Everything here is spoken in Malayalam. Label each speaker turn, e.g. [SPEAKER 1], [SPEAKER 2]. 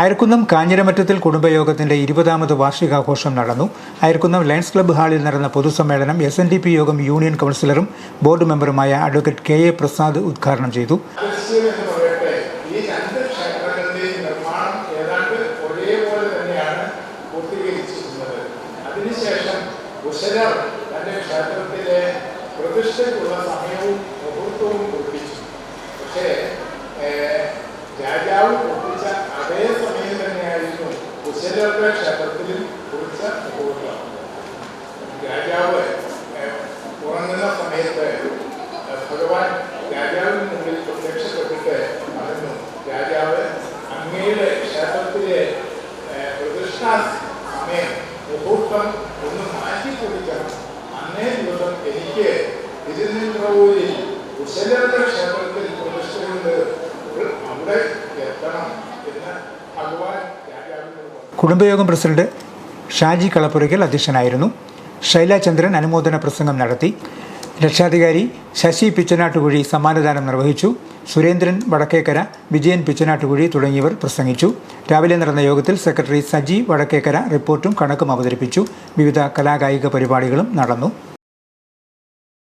[SPEAKER 1] അയർക്കുന്നം കാഞ്ഞിരമറ്റത്തിൽ കുടുംബയോഗത്തിന്റെ ഇരുപതാമത് വാർഷികാഘോഷം നടന്നു. അയർക്കുന്നം ലയൺസ് ക്ലബ്ബ് ഹാളിൽ നടന്ന പൊതുസമ്മേളനം എസ് എൻ ഡി പി യോഗം യൂണിയൻ കൗൺസിലറും ബോർഡ് മെമ്പറുമായ അഡ്വക്കേറ്റ് കെ എ പ്രസാദ് ഉദ്ഘാടനം ചെയ്തു.
[SPEAKER 2] രാജാവ് ഒപ്പിച്ച അതേ കുശലരുടെ ക്ഷേത്രത്തിൽ കുറിച്ച മുഹൂർത്തം രാജാവ് ഉറങ്ങുന്ന സമയത്ത് ഭഗവാൻ രാജാവിന് മുമ്പിൽ പ്രത്യക്ഷപ്പെട്ടിട്ട് പറഞ്ഞു രാജാവ് അങ്ങയുടെ ക്ഷേത്രത്തിലെ പ്രതിഷ്ഠാ സമയം മുഹൂർത്തം ഒന്ന് മാറ്റി കുടിക്കണം. അന്നേ ദിവസം എനിക്ക് തിരുനെല്ലൂരിൽ കുശലരുടെ ക്ഷേത്രത്തിൽ പ്രതിഷ്ഠയുണ്ട്. അവിടെ എത്തണം എന്ന് ഭഗവാൻ
[SPEAKER 1] കുടുംബയോഗം പ്രസിഡന്റ് ഷാജി കളപ്പുരയ്ക്കൽ അധ്യക്ഷനായിരുന്നു. ശൈലാചന്ദ്രൻ അനുമോദന പ്രസംഗം നടത്തി. രക്ഷാധികാരി ശശി പിച്ചനാട്ടുകുഴി സമ്മാനദാനം നിർവഹിച്ചു. സുരേന്ദ്രൻ വടക്കേക്കര വിജയൻ പിച്ചനാട്ടുകുഴി തുടങ്ങിയവർ പ്രസംഗിച്ചു. രാവിലെ നടന്ന യോഗത്തിൽ സെക്രട്ടറി സജി വടക്കേക്കര റിപ്പോർട്ടും കണക്കും അവതരിപ്പിച്ചു. വിവിധ കലാകായിക പരിപാടികളും നടന്നു.